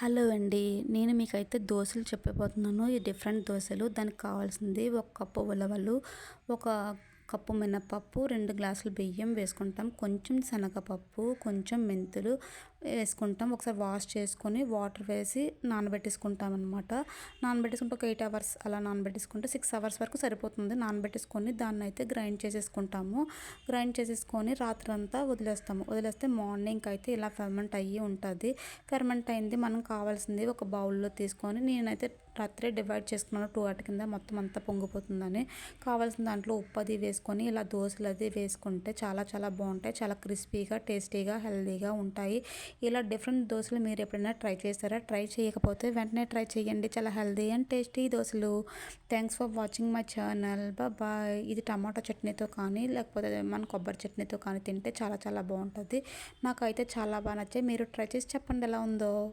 Hello అండి. నేను మీకైతే దోశలు చెప్పబోతున్నాను. ఈ డిఫరెంట్ దోశలు. దానికి కావాల్సింది ఒక కప్పు ఉలవలు ఒక కప్పు మినపప్పు రెండు గ్లాసులు బియ్యం వేసుకుంటాం. కొంచెం శనగపప్పు కొంచెం మెంతులు వేసుకుంటాం. ఒకసారి వాష్ చేసుకొని వాటర్ వేసి నానబెట్టేసుకుంటాం అనమాట నానబెట్టేసుకుంటే ఒక ఎయిట్ అవర్స్ అలా నానబెట్టేసుకుంటే సిక్స్ అవర్స్ వరకు సరిపోతుంది. నానబెట్టేసుకొని దాన్ని అయితే గ్రైండ్ చేసేసుకుంటాము. గ్రైండ్ చేసేసుకొని రాత్రి అంతా వదిలేస్తాము. వదిలేస్తే మార్నింగ్ అయితే ఇలా ఫెర్మెంట్ అయ్యి ఉంటుంది. ఫెర్మెంట్ అయింది. మనం కావాల్సింది ఒక బౌల్లో తీసుకొని నేనైతే రాత్రే డివైడ్ చేసుకున్నాను. టూ వాటి కింద మొత్తం అంతా పొంగిపోతుందని. కావాల్సిన దాంట్లో ఉప్పు అది వేసుకొని ఇలా దోశలు అది వేసుకుంటే చాలా చాలా బాగుంటాయి. చాలా క్రిస్పీగా టేస్టీగా హెల్దీగా ఉంటాయి. ఇలా డిఫరెంట్ దోశలు మీరు ఎప్పుడైనా ట్రై చేస్తారా ట్రై చేయకపోతే వెంటనే ట్రై చేయండి. చాలా హెల్దీ అండ్ టేస్టీ దోశలు. Thanks for watching my channel bye ఇది టమాటో చట్నీతో కానీ లేకపోతే మన కొబ్బరి చట్నీతో కానీ తింటే చాలా చాలా బాగుంటుంది. నాకైతే చాలా బాగా నచ్చాయి. మీరు ట్రై చేసి చెప్పండి ఎలా ఉందో.